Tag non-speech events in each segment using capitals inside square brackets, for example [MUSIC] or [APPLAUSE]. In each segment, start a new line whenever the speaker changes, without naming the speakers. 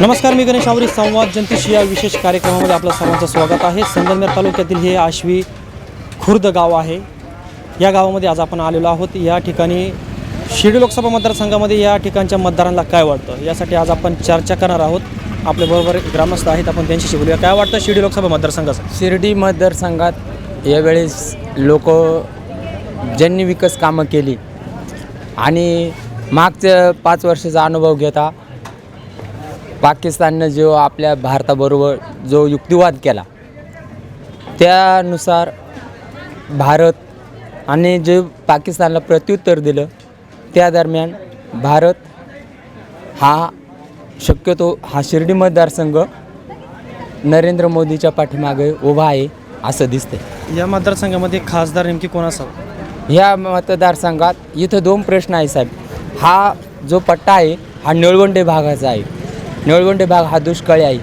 नमस्कार मी गणेश आवरी. संवाद जनतेशी या विशेष कार्यक्रमामध्ये आपलं सर्वांचं स्वागत आहे. संगमनेर तालुक्यातील हे आश्वी खुर्द गाव आहे. या गावामध्ये आज आपण आलेलो आहोत. या ठिकाणी शिर्डी लोकसभा मतदारसंघामध्ये या ठिकाणच्या मतदारांना काय वाटतं? यासाठी आज आपण चर्चा करणार आहोत. आपल्याबरोबर ग्रामस्थ आहेत. आपण त्यांच्याशी बोलूया. काय वाटतं शिर्डी लोकसभा मतदारसंघाचं?
शिर्डी मतदारसंघात यावेळेस लोक ज्यांनी विकास कामं केली आणि मागच्या पाच वर्षाचा अनुभव घेता पाकिस्ताननं जो आपल्या भारताबरोबर जो युक्तिवाद केला त्यानुसार भारत आणि जे पाकिस्तानला प्रत्युत्तर दिलं त्या दरम्यान भारत हा शक्यतो हा शिर्डी मतदारसंघ नरेंद्र मोदीच्या पाठीमागे उभा आहे असं दिसतंय.
या मतदारसंघामध्ये खासदार नेमकी कोण असावं?
ह्या मतदारसंघात इथं दोन प्रश्न आहे साहेब. हा जो पट्टा आहे हा निळवंडे भागाचा आहे. निळवंडे भाग हा दुष्काळी आहे.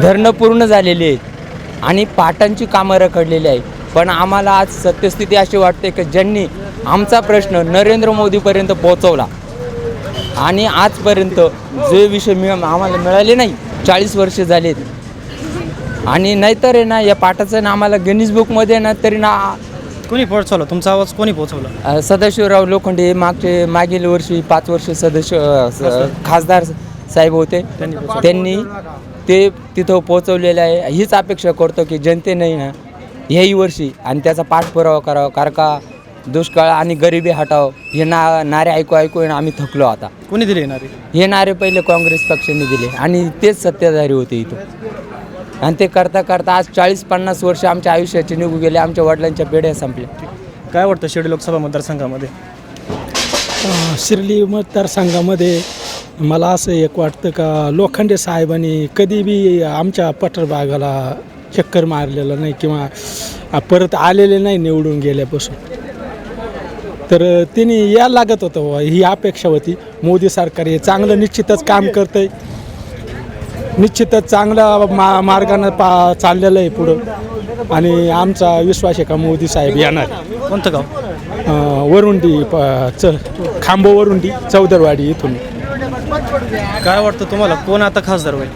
धरणं पूर्ण झालेली आहेत आणि पाटांची कामं रखडलेली आहे पण आम्हाला आज सत्यस्थिती अशी वाटते की ज्यांनी आमचा प्रश्न नरेंद्र मोदीपर्यंत पोहोचवला आणि आजपर्यंत जे विषय मिळ आम्हाला मिळाले नाही चाळीस वर्ष झालेत. आणि नाहीतर आहे ना या पाटाचं ना आम्हाला गिनीज बुकमध्ये ना तरी ना
कोणी पोहोचवलं? तुमचा आवाज कोणी पोहोचवला?
अ, सदाशिवराव लोखंडे मागचे मागील वर्षी पाच वर्ष सदस्य अ, स- खासदार साहेब होते. त्यांनी ते तिथं पोचवलेलं आहे. हीच अपेक्षा करतो की जनतेने ना ह्याही वर्षी आणि त्याचा पाठपुरावा करावा. कारण का दुष्काळ आणि गरिबी हटाव हे ना नारे ऐकू ऐकू आम्ही थकलो आता.
कोणी दिले येणारे
हे नारे पहिले काँग्रेस पक्षाने दिले आणि तेच सत्ताधारी होते इथं. आणि ते करता करता आज चाळीस पन्नास वर्ष आमच्या आयुष्याचे निघू गेले आमच्या वडिलांच्या पिढ्या संपल्या.
काय वाटतं शिर्डी लोकसभा मतदारसंघामध्ये?
अ, शिर्डी मतदारसंघामध्ये मला असं एक वाटतं का लोखंडे साहेबांनी कधी बी आमच्या पठरबागाला चक्कर मारलेलं नाही किंवा अ, परत आलेले नाही निवडून गेल्यापासून. तर अ, त्यांनी यायला लागत होतं बुवा, ही अपेक्षा होती. मोदी सरकार हे चांगलं निश्चितच काम करतंय. निश्चितच चांगल्या मा मार्गानं पा चाललेलं आहे पुढं. आणि आमचा विश्वास आहे का मोदी साहेब येणार?
कोणतं गाव?
अ, वरुंडी प च खांबो वरुंडी चौदरवाडी इथून.
काय वाटतं तुम्हाला? कोण आता खासदार होईल?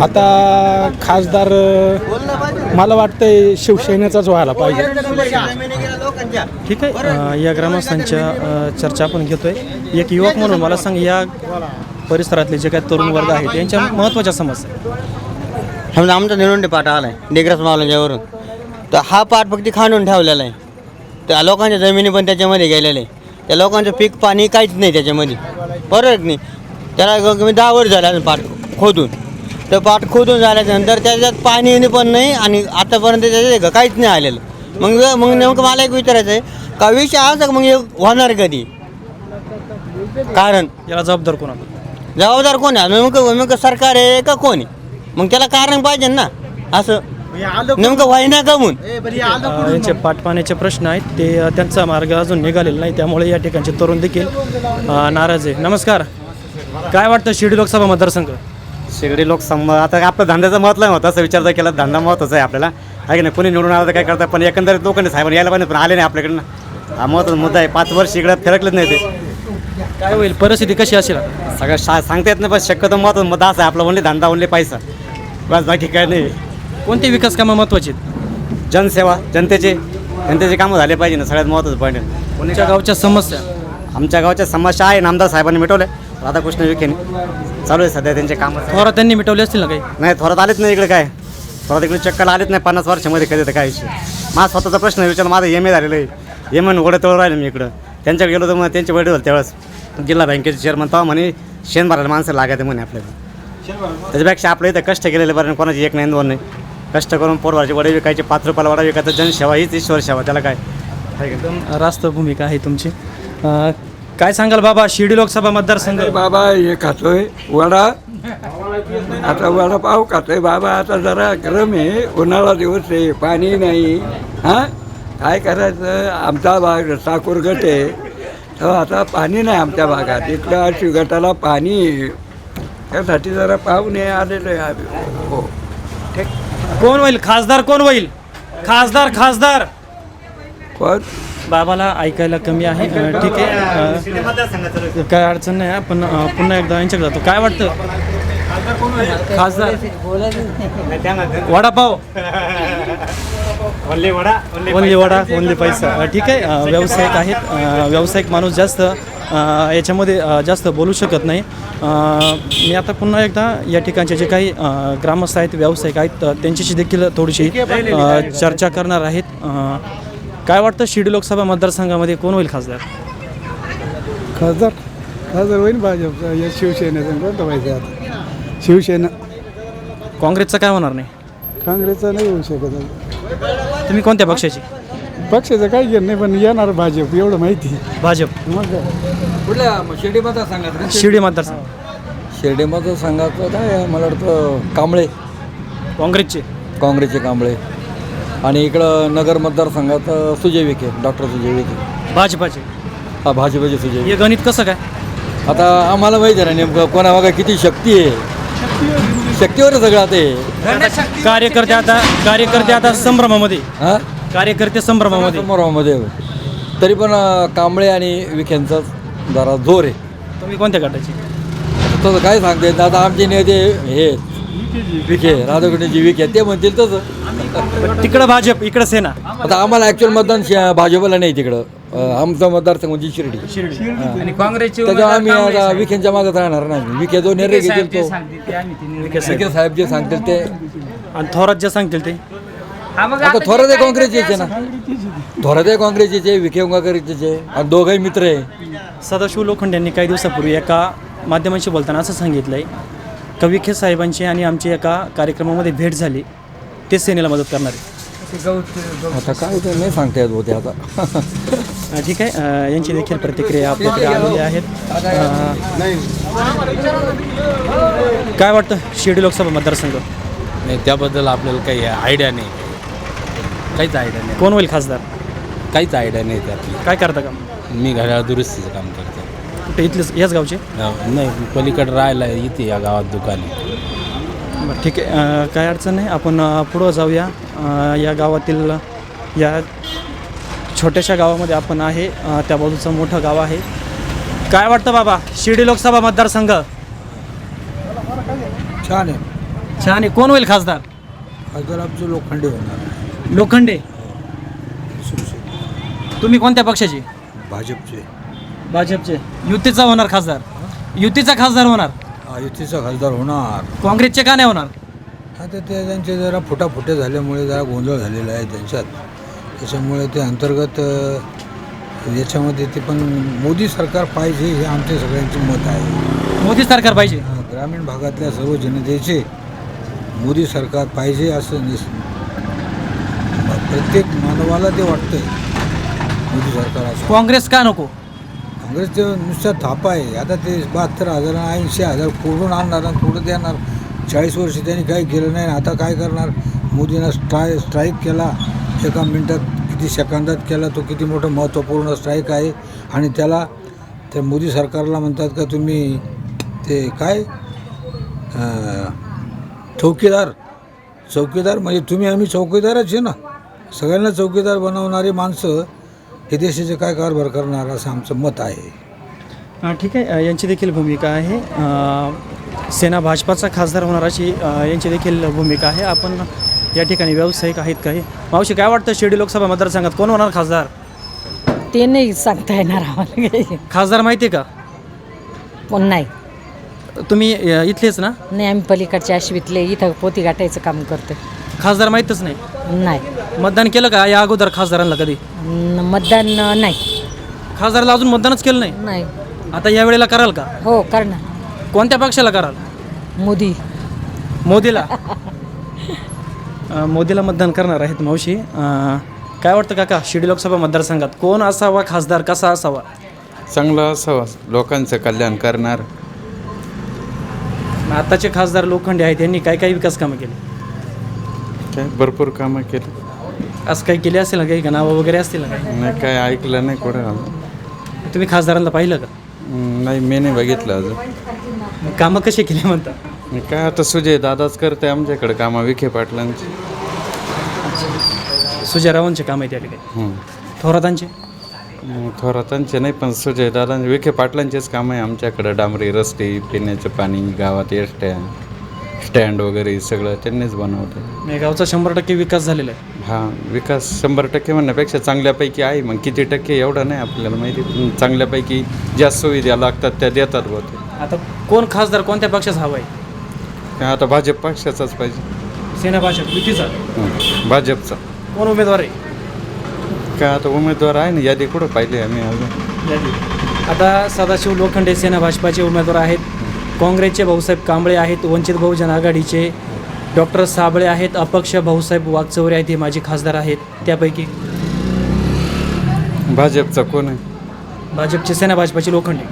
आता खासदार अ, मला वाटतंय शिवसेनेचाच व्हायला पाहिजे.
ठीक आहे. अ, या ग्रामस्थांच्या अ, चर्चा आपण घेतोय. एक युवक म्हणून मला सांग या परिसरातले जे काही तरुण वर्ग आहेत यांच्या महत्त्वाच्या समस्या
समजा आमचा निरुंडे पाट आला आहे डिग्रस मावल्याच्यावरून तर हा पाट फक्त खाणून ठेवलेला आहे. त्या लोकांच्या जमिनी पण त्याच्यामध्ये गेलेल्या आहे त्या लोकांचं पीक पाणी काहीच नाही त्याच्यामध्ये. बरोबर की नाही. त्याला ग- कमी दहा वर्ष झाले असेल पाट खोदून. तर पाट खोदून झाल्याच्यानंतर त्याच्यात पाणी पण नाही आणि आतापर्यंत त्याच्यात काहीच नाही आलेलं. मग मग नेमकं मला एक विचारायचं आहे का विषय असा का मग हे होणार कधी? कारण
याला जबाबदार कोण आपण
जबाबदार कोण आहे? नेमकं नेमकं सरकार आहे का कोण आहे? मग त्याला कारण पाहिजे ना असं. नेमकं व्हायना का म्हणून?
यांचे पाठपाण्याचे प्रश्न आहेत ते अ, त्यांचा मार्ग अजून निघालेला नाही त्यामुळे या ठिकाणचे तरुण देखील अ, नाराज आहे. नमस्कार. काय वाटतं शिर्डी लोकसभा मतदारसंघ?
शिर्डी लोक सम आता आपलं धंद्याचं महत्त्व आहे होतं असं विचार जर केला धंदा महत्त्वाचा आहे आपल्याला. आहे की नाही? कोणी निवडून आलं तर काय करतात? पण एकंदरीत लोकांनी साहेबांनी यायला पाहिजे पण आले नाही आपल्याकडनं. हा महत्त्वाचा मुद्दा आहे. पाच वर्ष इकडे फिरकलेच नाही ते.
काय होईल? परिस्थिती कशी असेल? आता?
सगळं शा सांगता येत नाही पण शक्यतो महत्त्वाचा मुद्दा असा आहे. आपला ओनली धंदा ओनली पैसा. बस बाकी काय नाही.
कोणती विकास कामं महत्त्वाची आहेत?
जनसेवा जनतेचे. जनतेचे कामं झाले पाहिजे ना सगळ्यात महत्त्वाचं पॉईंट आहे.
तुमच्या गावच्या समस्या?
आमच्या गावच्या समस्या आहे नामदार साहेबांनी मिटवले. राधाकृष्ण विखेने. चालू आहे सध्या त्यांचे कामं.
थोडा त्यांनी मिटवले असतील ना काही?
नाही थोरात आलेच नाही इकडे काय? थोरात इकडे चक्कर आलेच नाही पन्नास वर्षामध्ये कधी तर काय विषय. माझा स्वतःचा प्रश्न विचार. माझं एम ए झालेलं आहे. एम एन वडे तळ राहिलं मी इकडं. त्यांच्याकडे गेलो तर मग त्यांचे वडील होते त्यावेळेस. जिल्हा बँकेचे चेअरमन तेव्हा म्हणे शेण भरायला माणसं लागायचे म्हणे आपल्याला. त्याच्यापेक्षा आपल्या इथं कष्ट केलेले बरं कोणाची एक नाही दोन नाही. कष्ट करून पोरवाचे वडे विकायचे पाच रुपयाला वडा विकायचं जनसेवा हीच ईश्वर सेवा त्याला काय? नाही?
रास्त भूमिका आहे तुमची. अ, काय सांगाल बाबा शिर्डी लोकसभा मतदारसंघ?
बाबा हे खातोय वडा. आता वडापाव खातोय बाबा आता जरा गरम आहे उन्हाळा दिवस आहे पाणी नाही. हां? काय करायचं? आमचा भाग साकूर गट आहे. तर आता पाणी नाही आमच्या भागात. इथल्या अशी गटाला पाणी. त्यासाठी जरा पाहुणे आलेलो आहे आम्ही. हो.
कोण होईल? खासदार कोण होईल? खासदार खासदार.
पण
बाबाला ऐकायला कमी आहे. अ, ठीक आहे. अ, काय अडचण नाही. आहे, पण अ, पुन्हा एकदा यांच्याकडे जातो. काय वाटतं? खासदार. वडापाव.
वल्ले वडा
ओनली वडा ओनली पैसा. ठीक आहे. व्यावसायिक आहेत. व्यावसायिक माणूस जास्त याच्यामध्ये जास्त बोलू शकत नाही. मी आता पुन्हा एकदा या ठिकाणचे जे काही ग्रामस्थ आहेत व्यावसायिक आहेत त्यांच्याशी देखील थोडीशी चर्चा करणार आहेत. काय वाटतं शिर्डी लोकसभा मतदारसंघामध्ये कोण होईल खासदार?
खासदार खासदार होईल भाजपचा या शिवसेनेचा. कोणता पाहिजे आता? शिवसेना.
काँग्रेसचं काय होणार नाही?
काँग्रेसचा नाही होऊ शकत
तुम्ही कोणत्या पक्षाची?
पक्षाचं काही घेणं नाही पण येणार भाजप एवढं माहिती
भाजप.
मग? काय
कुठल्या शिर्डी मतदारसंघात
शिर्डी मतदारसंघ.
शिर्डी मतदारसंघाचं काय मला वाटतं कांबळे.
काँग्रेसचे.
काँग्रेसचे कांबळे. आणि इकडं नगर मतदारसंघात अ, सुजय विखे डॉक्टर सुजय विखे.
भाजपाचे.
हा भाजपचे सुजय विखे.
हे गणित कसं काय?
आता आम्हाला माहिती आहे ना नेमकं कोणामागं किती शक्ती आहे. शक्तीवर सगळं ते
कार्यकर्ते आता कार्यकर्ते आता संभ्रमामध्ये.
हां?
कार्यकर्ते संभ्रमामध्ये.
समोरामध्ये तरी पण अ, कांबळे आणि विखेंचा जरा जोर आहे.
तुम्ही कोणत्या गटाचे?
तसं काय सांगते येत नाही. आता आमचे नेते हे विखे राधाकृष्णजी विखे ते म्हणतील तसं.
तिकडं भाजप इकडं सेना.
आता आम्हाला ॲक्च्युअल मतदान श- भाजपला नाही तिकडं. आमचा मतदारसंघ म्हणजे शिर्डी.
शिर्डी.
आणि काँग्रेसचे
त्याच्यामुळे आम्ही आता विखेंच्या मागत राहणार नाही विखे जो निर्णय घेतील तो.
विखे साहेब.
विखे साहेब जे सांगतील ते.
आणि थोरात जे सांगतील ते.
आता थोरात काँग्रेसचे ना. थोरात काँग्रेसचे विखे काँग्रेसचे आणि दोघंही मित्र आहे.
सदाशिव लोखंड यांनी काही दिवसापूर्वी एका माध्यमांशी बोलताना असं सांगितलं आहे का विखे साहेबांची आणि आमची एका कार्यक्रमामध्ये भेट झाली ते सेनेला मदत करणार आहे.
आता काय ते नाही सांगता येत होते आता. [LAUGHS]
अं, ठीक आहे. अं, यांची देखील प्रतिक्रिया आपल्याकडे आलेल्या आहेत. अं, काय वाटतं शिर्डी लोकसभा मतदारसंघ?
नाही त्याबद्दल आपल्याला काही आयडिया नाही. काहीच आयडिया नाही.
कोण होईल खासदार?
काहीच आयडिया नाही त्यातली.
काय करता का?
मी घड्याळ दुरुस्तीचं काम करतो.
कुठे इथलेच याच गावचे?
गाव- नाही पलीकडे राहायला इथे या गावात दुकान आहे.
बरं ठीक आहे. अं, काय अडचण नाही. आपण अं, पुढं जाऊया. या गावातील या छोट्याशा गावामध्ये आपण आहे. त्या बाजूचं मोठं गाव आहे. काय वाटतं बाबा? शिर्डी लोकसभा मतदारसंघ?
छान आहे.
छान आहे. कोण होईल खासदार?
खासदार आमचं लोखंडे होणार.
लोखंडे. तुम्ही कोणत्या पक्षाची?
भाजपचे.
भाजपचे. युतीचा होणार खासदार. युतीचा खासदार होणार.
युतीचा खासदार होणार.
काँग्रेसचे का नाही होणार?
आता ते त्यांचे जरा फुटाफुटे झाल्यामुळे जरा गोंधळ झालेला आहे त्यांच्यात. त्याच्यामुळे ते अंतर्गत याच्यामध्ये ते पण मोदी सरकार पाहिजे हे आमचे सगळ्यांचे मत आहे.
मोदी सरकार पाहिजे?
ग्रामीण भागातल्या सर्व जनतेचे मोदी सरकार पाहिजे असं निस प्रत्येक मानवाला ते वाटतंय. मोदी सरकार असं.
काँग्रेस का नको?
काँग्रेसचे नुसतं थापा आहे. आता ते बहात्तर हजार ऐंशी हजार कोडून आणणार आणि कुठं देणार. चाळीस वर्ष त्यांनी काही केलं नाही. आता काय करणार? मोदीनं स्ट्राय स्ट्राईक केला. एका मिनटात किती सेकंदात केला तो किती मोठं महत्त्वपूर्ण स्ट्राईक आहे. आणि त्याला त्या मोदी सरकारला म्हणतात का तुम्ही ते काय? चौकीदार. चौकीदार म्हणजे तुम्ही आम्ही चौकीदारच आहे ना. सगळ्यांना चौकीदार बनवणारी माणसं हे देशाचे काय कारभार करणार असं आमचं मत आहे.
ठीक आहे. यांची देखील भूमिका आहे. सेना भाजपाचा खासदार होणार अशी यांची देखील भूमिका आहे. आपण या ठिकाणी व्यावसायिक आहेत काही. मावशी काय वाटतं शिर्डी लोकसभा मतदारसंघात कोण होणार खासदार?
ते नाही सांगता येणार आम्हाला.
खासदार माहिती आहे का?
पण नाही.
तुम्ही अ, इथलेच ना?
नाही आम्ही पलीकडच्या आश्वीतले. इथं पोती गाठायचं काम करतो
खासदार माहीतच नाही?
नाही.
मतदान केलं का या अगोदर खासदारांना कधी?
न- मतदान नाही.
खासदाराला अजून मतदानच केलं नाही?
नाही.
आता या वेळेला कराल का?
हो करणार.
कोणत्या पक्षाला कराल?
मोदी.
मोदीला? [LAUGHS] अ, मोदीला मतदान करणार आहेत मावशी. अ, काय वाटतं काका शिर्डी लोकसभा मतदारसंघात कोण असावा खासदार कसा असावा?
चांगला असावा. लोकांचं कल्याण करणार.
आताचे खासदार लोखंडे आहेत यांनी काय काय विकास कामं केली?
काय? भरपूर कामं केली.
असं काही केले असेल ना काही? का नावं वगैरे असतील ना काही?
नाही काय ऐकलं नाही कुठं अजून.
तुम्ही खासदारांना पाहिलं का?
हम्म, नाही मी नाही बघितलं अजून.
मग कामं कशी केली म्हणता?
काय आता सुजय दादाच करते आमच्याकडे कामं विखे पाटलांची.
सुजय रावांचे काम आहे त्या ठिकाणी. थोरातांचे?
थोरातांचे नाही पण सुजय दादा विखे पाटलांचेच काम आहे आमच्याकडं. डांबरी रस्ते पिण्याचं पाणी गावात एसट्या स्टँड वगैरे सगळं त्यांनीच बनवलं
या गावचा शंभर टक्के विकास झालेला आहे.
हा विकास शंभर टक्के म्हणण्यापेक्षा चांगल्यापैकी आहे मग किती टक्के एवढं नाही आपल्याला माहिती. पण चांगल्यापैकी ज्या सुविधा लागतात त्या देतात बुवा ते
आता कोण खासदार कोणत्या पक्षाचा हवा आहे
काय आता भाजप पक्षाचाच पाहिजे.
सेना भाजप युतीचा
हं, भाजपचा.
कोण उमेदवार आहे?
काय आता उमेदवार आहे ना यादी कुठं पाहिली आम्ही अजून?
यादी. आता सदाशिव लोखंडे सेना भाजपाचे उमेदवार आहेत. काँग्रेसचे भाऊसाहेब कांबळे आहेत. वंचित बहुजन आघाडीचे डॉक्टर साबळे आहेत. अपक्ष भाऊसाहेब वागचौरे आहेत. हे माझे खासदार आहेत. त्यापैकी
भाजपचा कोण आहे?
भाजपचे सेना भाजपाचे लोखंडे.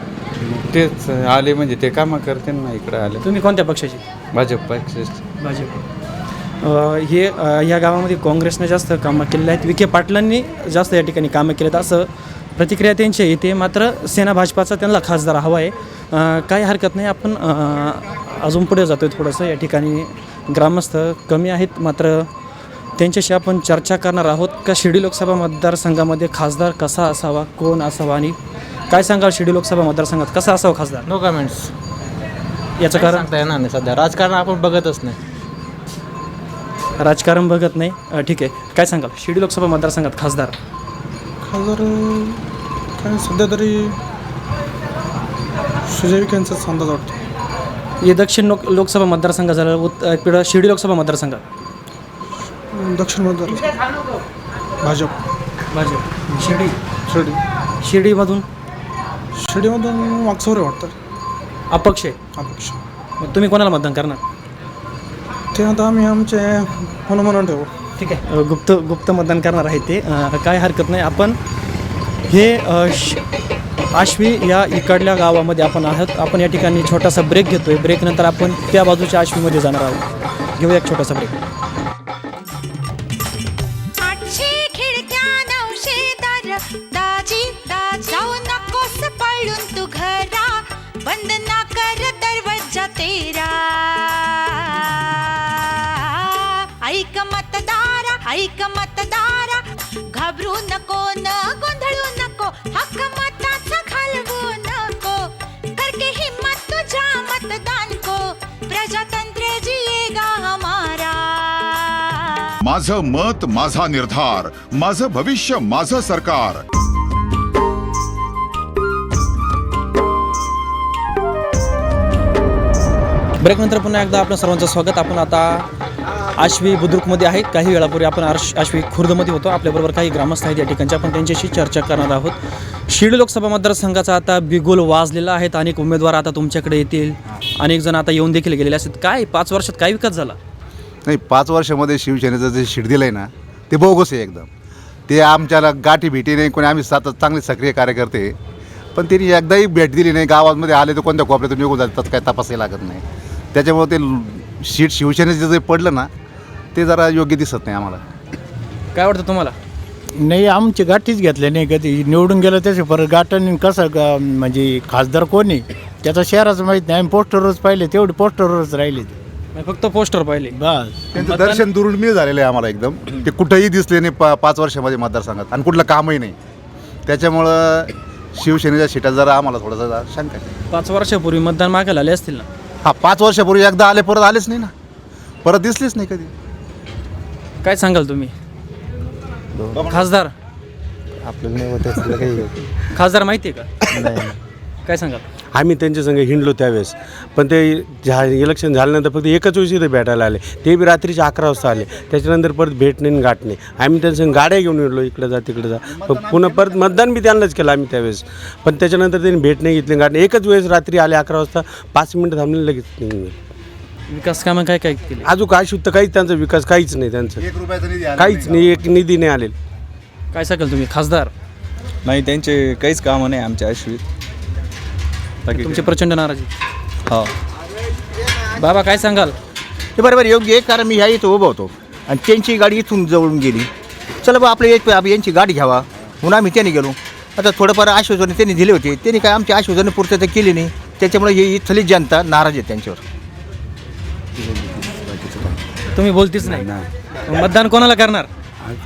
तेच आले म्हणजे ते कामं करते ना इकडं आले.
तुम्ही कोणत्या पक्षाचे?
भाजप पक्षाचे.
भाजप. अ, हे अ, या गावामध्ये काँग्रेसने जास्त कामं केलेली आहेत. विखे पाटलांनी जास्त या ठिकाणी कामं केलेत. असं प्रतिक्रिया त्यांची येते मात्र सेना भाजपाचा त्यांना खासदार हवा आहे. अ, काही हरकत नाही. आपण अ, अजून पुढे जातो आहे थोडंसं. या ठिकाणी ग्रामस्थ कमी आहेत. मात्र त्यांच्याशी आपण चर्चा करणार आहोत. का शिर्डी लोकसभा मतदारसंघामध्ये खासदार कसा असावा कोण असावा आणि काय सांगाल शिर्डी लोकसभा मतदारसंघात? कसा असावा खासदार?
नो कमेंट्स
याचं कारण?
सांगता येणार नाही सध्या. राजकारण आपण बघतच नाही.
राजकारण बघत नाही? अ, ठीक आहे. काय सांगाल? शिर्डी लोकसभा मतदारसंघात खासदार?
खासदार काय सध्या तरी सुजय विखेंचाच अंदाज वाटतो.
हे दक्षिण लोक लोकसभा मतदारसंघ झालं उत इकडं शिर्डी लोकसभा मतदारसंघात
दक्षिण मतदार. भाजप.
भाजप. शिर्डी
शिर्डी.
शिर्डीमधून?
शिर्डीमधून वागचौरे वाटतं.
अपक्ष आहे.
अपेक्षा.
मग तुम्ही कोणाला मतदान करणार?
ते आता आम्ही आमचे हनुमान ठेवू.
ठीक आहे. गुप्त गुप्त मतदान करणार आहे ते. अ, काय हरकत नाही. आपण हे अ, श- आश्वी या इकडल्या गावामध्ये आपण आहोत. आपण या ठिकाणी छोटासा ब्रेक घेतोय. ब्रेक नंतर आपण त्या बाजूच्या आश्वीमध्ये जाणार आहोत. घेऊया एक छोटासा ब्रेक
घाबरू नको न गोंधळू नको हक्क मताचा घालवू नको. करके हिम्मत तुझ्या मतदान को प्रजातंत्र जिएगा हमारा.
माझं मत माझा निर्धार माझं भविष्य माझं सरकार.
ब्रेकनंतर पुन्हा एकदा आपलं सर्वांचं स्वागत. आपण आता आश्वी बुद्रुकमध्ये आहे. काही वेळापूर्वी आपण आश आश्वी खुर्दमध्ये होतो. आपल्याबरोबर काही ग्रामस्थ आहेत या ठिकाणच्या आपण त्यांच्याशी चर्चा करणार आहोत. शिर्डी लोकसभा मतदारसंघाचा आता बिगुल वाजलेला आहेत अनेक उमेदवार आता तुमच्याकडे येतील. अनेक जण आता येऊन देखील गेलेले असतात. काय पाच वर्षात काय विकास झाला?
नाही पाच वर्षामध्ये शिवसेनेचं जे शिड दिलं आहे ना ते बोगस आहे एकदम. ते आमच्याला गाठी भेटी नाही. कोणी आम्ही सात चांगले सक्रिय कार्यकर्ते पण त्यांनी एकदाही भेट दिली नाही. गावामध्ये आले तर कोणत्या कोपऱ्यातून निघून जातात? काय तपासही लागत नाही. त्याच्यामुळे ते शीट शिवसेनेचं जे पडलं ना ते जरा योग्य दिसत नाही आम्हाला.
काय वाटतं तुम्हाला?
नाही आमची गाठीच घेतली नाही कधी. निवडून गेलं त्याचे परत गाठण कसं ग- म्हणजे खासदार कोणी त्याचा शहराचं माहीत नाही. आम्ही पोस्टरवरच पाहिले तेवढे पोस्टरवरच राहिले. ते
म्हणजे फक्त पोस्टर पाहिले.
बस.
त्यांचं दर्शन दुर्मिळ झालेलं आहे आम्हाला एकदम. ते कुठंही दिसले नाही पा पाच वर्षामध्ये मतदारसंघात. आणि कुठलं कामही नाही. त्याच्यामुळं शिवसेनेच्या सीटा जरा आम्हाला थोडासा शंका आहे.
पाच वर्षापूर्वी मतदान मागायला आले असतील ना?
हा पाच वर्षापूर्वी एकदा आले परत आलेच नाही ना. परत दिसलेच नाही कधी.
काय सांगाल तुम्ही? खासदार.
आपल्याला नाही होत काही
खासदार माहिती आहे का? काय सांगाल?
आम्ही त्यांच्या संग हिंडलो त्यावेळेस. पण ते झा इलेक्शन झाल्यानंतर फक्त एकच वेळेस इथे भेटायला आले. ते बी रात्रीचे अकरा वाजता आले. त्याच्यानंतर परत भेट नाही आणि गाठ नाही आम्ही त्यांच्या गाड्या घेऊन गेलो इकडे जा तिकडे जा. पण पुन्हा परत मतदान बी त्यांनाच केलं आम्ही त्यावेळेस. पण त्याच्यानंतर त्यांनी भेट नाही घेतली गाठ नाही एकच वेळेस रात्री आले अकरा वाजता. पाच मिनटं थांबले लगेच निघून गेले.
विकास कामं काय काय केले?
अजून काय शुद्ध काहीच त्यांचा विकास काहीच नाही त्यांचं.
एक रुपयाचा निधी आला
काहीच नाही एक निधी नाही आलेला.
काय सांगाल तुम्ही खासदार?
नाही त्यांचे काहीच कामं नाही आमच्या आश्वीत
तुमची प्रचंड नाराजी
हो.
बाबा काय सांगाल?
ते बरोबर योग्य आहे कारण मी ह्या इथं उभं होतो. आणि त्यांची गाडी इथून जवळून गेली. चला बा आपल्या एक आप- यांची गाडी घ्यावा. म्हणून आम्ही त्याने गेलो. आता थोडंफार आश्वासनं त्यांनी दिले होते. त्यांनी काय आमची आश्वासनं पूर्तता केली नाही. त्याच्यामुळे ही इथली जनता नाराज आहे त्यांच्यावर.
तुम्ही बोलतीच नाही. मग मतदान कोणाला करणार?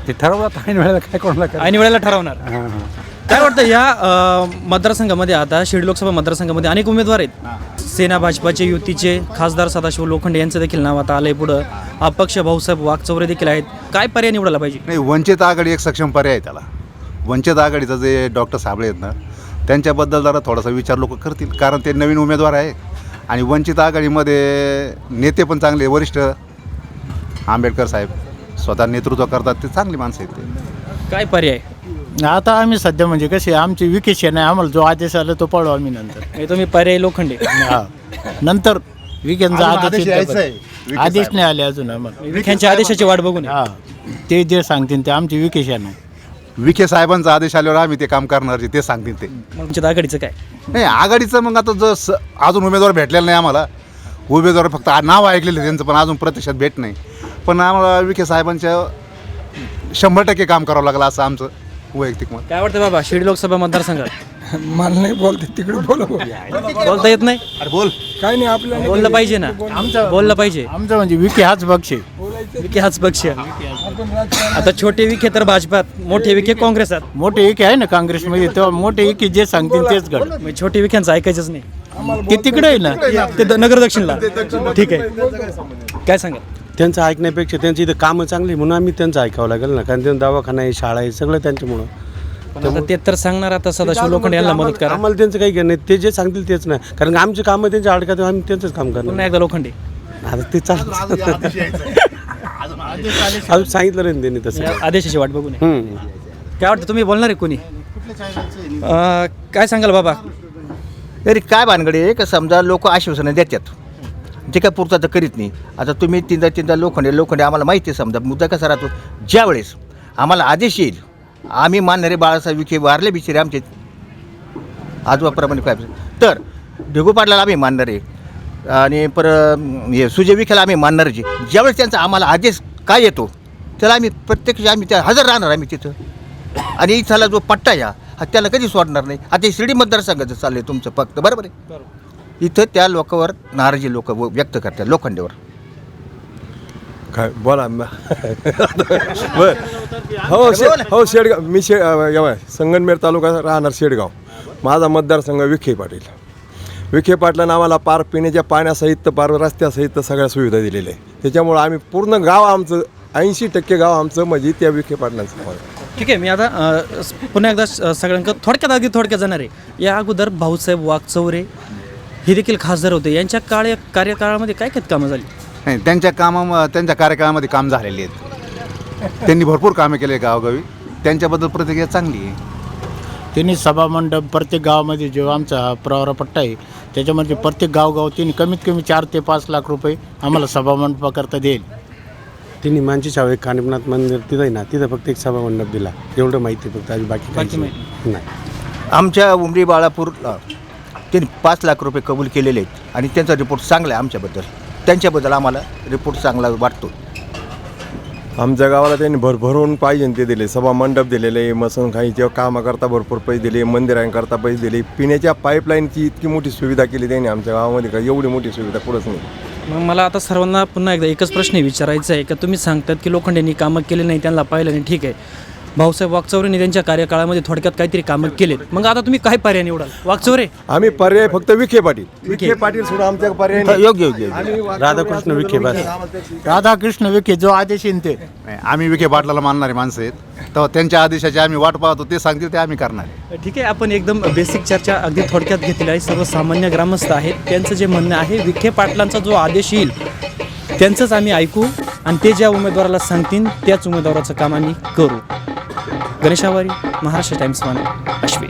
ते ठरवलं ऐन वेळेला काय कोणाला
ऐन वेळेला ठरवणार. काय वाटतं या अ, मतदारसंघामध्ये आता शिर्डी लोकसभा मतदारसंघामध्ये अनेक उमेदवार आहेत. सेना भाजपाचे युतीचे खासदार सदाशिव लोखंडे यांचं देखील नाव आता आलंय पुढं. अपक्ष भाऊसाहेब वागचौरे देखील आहेत. काय पर्याय निवडायला पाहिजे?
नाही वंचित आघाडी एक सक्षम पर्याय आहे त्याला. वंचित आघाडीचं जे डॉक्टर साबळे आहेत ना त्यांच्याबद्दल जरा थोडासा विचार लोक करतील. कारण ते नवीन उमेदवार आहे आणि वंचित आघाडीमध्ये नेते पण चांगले वरिष्ठ आंबेडकर साहेब स्वतः नेतृत्व करतात ते चांगली माणसं आहेत ते.
काय पर्याय?
आता आम्ही सध्या म्हणजे कसे आमची विकेश नाही आम्हाला जो आदेश आला तो पाडू आम्ही नंतर.
हे तुम्ही पर्याय लोखंडे.
हा. नंतर विकेंडचा
अजून
आदेश
आदेश यायचा आहे.
येईल.
विखे
आदेश.
साहेब.
नाही आले अजून आम्हाला.
विख्यांच्या आदेशाची वाट बघून आहे.
हा. ते जे सांगतील ते आमची विकेश नाही
विखे साहेबांचा आदेश आल्यावर आम्ही ते काम करणार जे ते सांगतील ते.
मग आघाडीचं काय?
नाही आघाडीचं मग आता जर स अजून उमेदवार भेटलेला नाही आम्हाला. उमेदवार फक्त आ- नाव ऐकलेलं आहे त्यांचं पण अजून प्रत्यक्षात भेट नाही. पण आम्हाला विखे साहेबांच्या शंभर टक्के काम करावं लागलं असं आमचं वैयक्तिक मत.
काय वाटतं बाबा शिर्डी लोकसभा मतदारसंघात?
मला नाही बोलते तिकडे बोला
बोलता येत नाही?
अरे बोल.
काय नाही आपल्याला
बोललं पाहिजे ना. बोललं पाहिजे.
आमचं म्हणजे विके हाच पक्ष आहे.
विखे हाच पक्ष आता छोटे विखे तर भाजपात मोठे विखे काँग्रेसात.
मोठे एके आहे ना काँग्रेसमध्ये तेव्हा मोठे एके जे सांगतील तेच घड
छोटे विख्यांचं ऐकायचंच नाही.
ते तिकडे आहे ना.
ते द- नगर दक्षिणला. ठीक आहे. काय सांगा
त्यांचं ऐकण्यापेक्षा त्यांची इथं कामं चांगली म्हणून आम्ही त्यांचं ऐकावं लागेल ना. कारण त्यांचा दवाखाना आहे शाळा आहे सगळं त्यांच्यामुळं.
पण आता ते तर सांगणार आता सदाशिव लोखंडे यांना मदत करा.
आम्हाला त्यांचं काही घेणं नाही. ते जे सांगतील तेच नाही. कारण आमची कामं त्यांच्या अडकात आम्ही त्यांचंच काम करणार.
पुन्हा एकदा लोखंडे.
आता ते चालतं अजून सांगितलं नाही त्यांनी तसं.
या आदेशाची वाट बघून.
हम्म.
काय वाटतं तुम्ही बोलणार आहे कोणी? अं, काय सांगाल बाबा?
तरी काय भानगडी आहे का समजा लोक आश्वासनं देतात. ते काय पुरतं तर करीत नाही. आता तुम्ही तीनदा तीनदा लोखंडे लोखंडे आम्हाला माहिती आहे समजा. मुद्दा कसा राहतो? ज्यावेळेस आम्हाला आदेश येईल आम्ही मानणारे बाळासाहेब विखे वारले बिचारे आमचे. आजोबाप्रमाणे काय तर ढेगू आम्ही मानणार आहे आणि पर हे सुजय विखेला आम्ही मानणार आहे ज्यावेळेस त्यांचा आम्हाला आदेश काय येतो त्याला आम्ही प्रत्यक्ष आम्ही त्या हजर राहणार आम्ही तिथं. आणि इथला जो पट्टा या हा त्याला कधी सोडणार नाही. आता शिर्डी मतदारसंघाचं आहे तुमचं फक्त बरोबर आहे? इथं त्या लोकांवर नाराजी लोक व्यक्त करतात लोखंडेवर.
काय बोला. [LAUGHS] बर. हो शे हो शेडगाव. मी शे यावं संगनमेर तालुका राहणार शेडगाव. माझा मतदारसंघ विखे पाटील. विखे पाटलानं आम्हाला पार पिण्याच्या पाण्यासहित पार रस्त्यासहित सगळ्या सुविधा दिलेल्या आहे त्याच्यामुळं आम्ही पूर्ण गाव आमचं ऐंशी टक्के गाव आमचं म्हणजे त्या विखे पाटलांचं गाव आहे.
ठीक आहे मी आता अं, स- पुन्हा एकदा स- सगळ्यांकडे थोडक्यात अगदी थोडक्यात जाणार आहे. या अगोदर भाऊसाहेब वागचौरे हे देखील खासदार होते. यांच्या काळ कार्यकाळामध्ये काय काय कामं झाली?
नाही त्यांच्या कामा त्यांच्या कार्यकाळामध्ये काम झालेले आहेत. त्यांनी भरपूर कामे केले गावोगावी. त्यांच्याबद्दल प्रतिक्रिया चांगली आहे.
त्यांनी सभामंडप प्रत्येक गावामध्ये जो आमचा प्रवरा पट्टा आहे त्याच्यामध्ये प्रत्येक गावगाव त्यांनी कमीत कमी चार ते पाच लाख रुपये आम्हाला सभामंडपाकरता देईल.
तिन्ही मानची शाळा एक कानिपनाथ मंदिर तिथं आहे ना तिथं फक्त एक सभा मंडप दिला. एवढं माहिती आहे फक्त अजून बाकी नाही.
आमच्या उमरी बाळापूरला त्यांनी पाच लाख रुपये कबूल केलेले आहेत आणि त्यांचा रिपोर्ट चांगला आहे आमच्याबद्दल. त्यांच्याबद्दल आम्हाला रिपोर्ट चांगला वाटतो.
आमच्या गावाला त्यांनी भरभरून पाहिजे ते दिले. सभा मंडप दिलेले मसन खाईच्या कामाकरता भरपूर पैसे दिले मंदिरांकरता पैसे दिले. पिण्याच्या पाईपलाईनची इतकी मोठी सुविधा केली त्यांनी आमच्या गावामध्ये का? एवढी मोठी सुविधा कुठंच नाही.
मग मला आता सर्वांना पुन्हा एकदा एकच प्रश्न विचारायचा आहे. का तुम्ही सांगतात की लोखंडेंनी कामं केले नाही त्यांना पाहिलं नाही. ठीक आहे. भाऊसाहेब वागचौरेंनी त्यांच्या कार्यकाळामध्ये थोडक्यात काहीतरी कामं केलेत. मग आता तुम्ही काय पर्याय निवडाल? वागचौरे
आम्ही पर्याय फक्त विखे पाटील. विखे. पाटील सुद्धा आमच्या पर्याय नाही.
योग्य योग्य
आम्ही
राधाकृष्ण विखे बस.
राधाकृष्ण विखे. जो आदेश येईन ते.
नाही, आम्ही विखे पाटलाला मानणारे माणसं आहेत. तेव्हा त्यांच्या आदेशाची आम्ही वाट पाहतो ते सांगतील ते आम्ही करणार आहे.
ठीक आहे आपण एकदम बेसिक चर्चा अगदी थोडक्यात घेतलेली आहे. सर्वसामान्य ग्रामस्थ आहेत. त्यांचं जे म्हणणं आहे विखे पाटलांचा जो आदेश येईल त्यांचंच आम्ही ऐकू आणि ते ज्या उमेदवाराला सांगतील त्याच उमेदवाराचं काम आम्ही करू. गणेशावारी महाराष्ट्र टाइम्स वन आश्वी